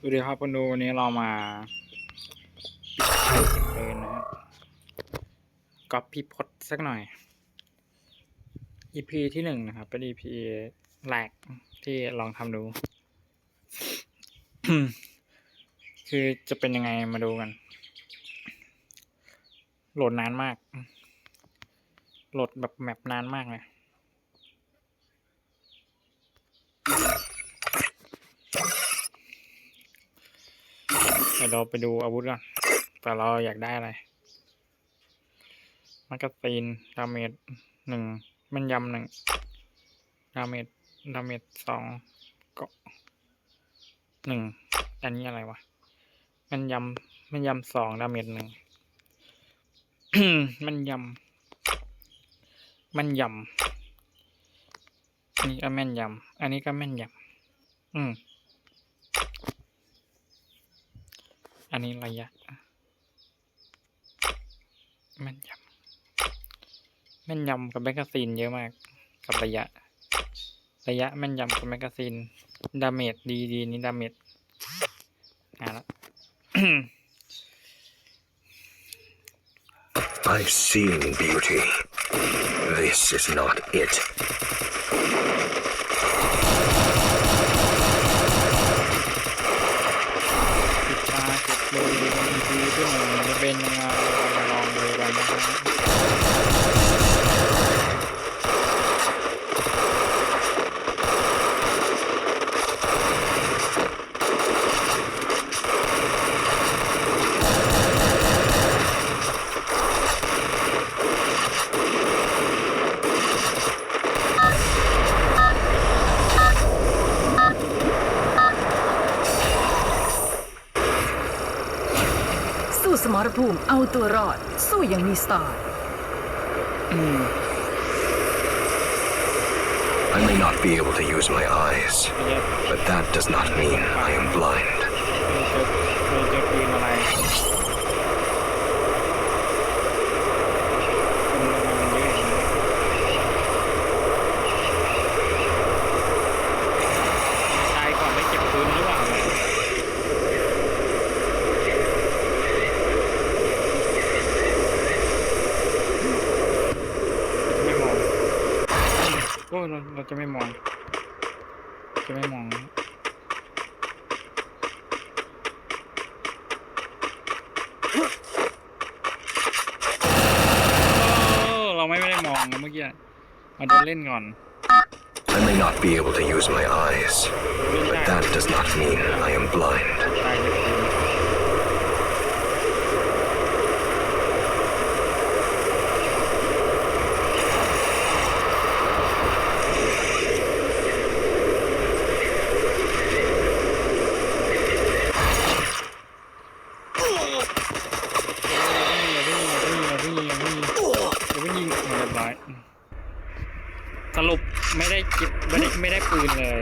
สวัสดีครับคุณดูวันนี้เรามาปิดท้เก็บปืนนะครับก๊อปพี่พดสักหน่อย EP ที่หนึ่งนะครับ เป็น EP แรกที่ลองทำดู คือจะเป็นยังไงมาดูกัน โหลดนานมาก โหลดแบบแมปนานมากเลย เดี๋ยวเราไปดูอาวุธก่อนแต่เราอยากได้อะไรมักกาซีนดาเมจหนึ่งมันยำหนึ่งดาเมจดาเมจสองเกาะหนึ่งอันนี้อะไรวะมันยำมันยำสองดาเมจหนึ่งมันยำมันยำอันนี้ก็แม่นยำอันนี้ก็แม่นยำอืม อันนี้ระยะ แม่นยำแม่นยำกับแมกกาซีนเยอะมาก กับระยะ ระยะแม่นยำกับแมกกาซีนดาเมจดีดีนี่ดาเมจอ่าละ I've seen beauty. This is not it. ปิดตาเก็บเลยดีที่หนึ่งจะเป็นยังไงเรามาลอง Thank you. รภูมิเอาตัวรอด สู้อย่างมีสไตล์อืม I may not be able to use my eyes, ระยะ but that does not mean I am blind. เราจะเราจะปืนอะไรปืนมันเยอะอยู่นะตายก่อนไม่เก็บปืนหรือเปล่าเนี่ยไม่มอง โอ้เราเราจะไม่มอง จะไม่มองเราไม่ได้มองเมื่อกี้มาเดินเล่นก่อน I may not be able to use my eyes, but that does not mean I am blind. ตายเลยคุณอย่าเพิ่งอย่าเพิ่งอย่าเพิ่งอย่าเพิ่งอย่าเพิ่งยิงเรียบร้อย สรุปไม่ได้ไม่ได้ไม่ได้ปืนเลย